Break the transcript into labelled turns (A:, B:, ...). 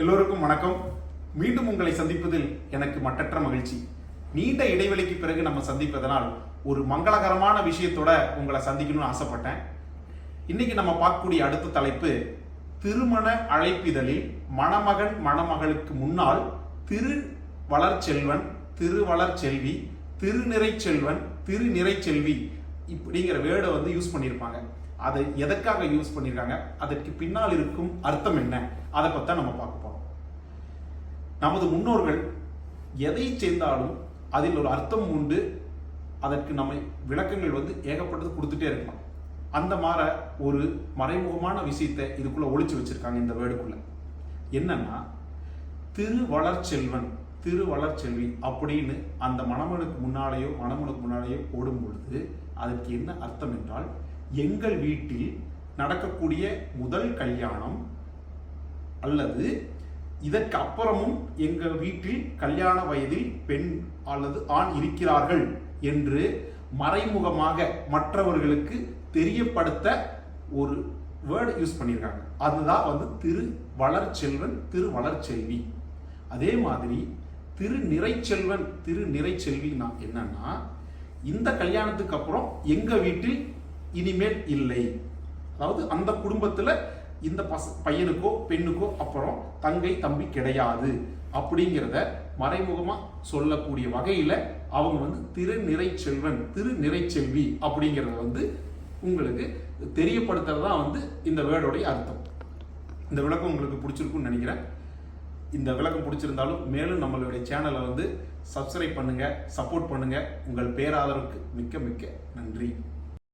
A: எல்லோருக்கும் வணக்கம். மீண்டும் உங்களை சந்திப்பதில் எனக்கு மட்டற்ற மகிழ்ச்சி. நீண்ட இடைவெளிக்கு பிறகு நம்ம சந்திப்பதனால் ஒரு மங்களகரமான விஷயத்தோட உங்களை சந்திக்கணும்னு ஆசைப்பட்டேன். இன்னைக்கு நம்ம பார்க்கக்கூடிய அடுத்த தலைப்பு திருமண அழைப்பிதழில் மணமகன் மணமகளுக்கு முன்னால் திரு வளர்ச்செல்வன் திருவளர் செல்வி திருநிறை செல்வன் திருநிறை செல்வி இப்படிங்கிற வேர்டை வந்து யூஸ் பண்ணியிருப்பாங்க. அதை எதற்காக யூஸ் பண்ணியிருக்காங்க? அதற்கு பின்னால் இருக்கும் அர்த்தம் என்ன? அதை பற்றி நம்ம பார்க்க போகிறோம் நமது முன்னோர்கள் எதை சேர்ந்தாலும் அதில் ஒரு அர்த்தம் உண்டு. அதற்கு நம்ம விளக்கங்கள் வந்து ஏகப்பட்டது கொடுத்துட்டே இருக்கலாம். அந்த மாதிரி ஒரு மறைமுகமான விஷயத்தை இதுக்குள்ளே ஒழிச்சு வச்சிருக்காங்க இந்த வேர்டுக்குள்ளே. என்னன்னா திருவளர்ச்செல்வன் திருவளர்ச்செல்வி அப்படின்னு அந்த மணமனுக்கு முன்னாலேயோ மணமனுக்கு முன்னாலேயோ ஓடும் பொழுது அதற்கு என்ன அர்த்தம் என்றால் எங்கள் வீட்டில் நடக்கக்கூடிய முதல் கல்யாணம் அல்லது இதற்கு அப்புறமும் எங்கள் வீட்டில் கல்யாண வயதில் பெண் அல்லது ஆண் இருக்கிறார்கள் என்று மறைமுகமாக மற்றவர்களுக்கு தெரியப்படுத்த ஒரு வேர்டு யூஸ் பண்ணியிருக்காங்க. அதுதான் வந்து திரு வளர்ச்செல்வன் திரு வளர்ச்செல்வி. அதே மாதிரி திரு நிறைச்செல்வன் திரு நிறைச்செல்வின்னா என்னன்னா இந்த கல்யாணத்துக்கு அப்புறம் எங்க வீட்டில் இனிமேல் இல்லை. அதாவது அந்த குடும்பத்துல இந்த பச பையனுக்கோ பெண்ணுக்கோ அப்புறம் தங்கை தம்பி கிடையாது. அப்படிங்கிறத மறைமுகமா சொல்லக்கூடிய வகையில அவங்க வந்து திரு நிறைச்செல்வன் திரு நிறைச்செல்வி அப்படிங்கிறத வந்து உங்களுக்கு தெரியப்படுத்துறது தான் வந்து இந்த வேர்டோடைய அர்த்தம். இந்த விளக்கம் உங்களுக்கு பிடிச்சிருக்கும்னு நினைக்கிறேன். இந்த விளக்கம் பிடிச்சிருந்தாலும் மேலும் நம்மளுடைய சேனலை வந்து சப்ஸ்கிரைப் பண்ணுங்கள் சப்போர்ட் பண்ணுங்கள் உங்கள் பேராதரவுக்கு மிக்க மிக்க நன்றி.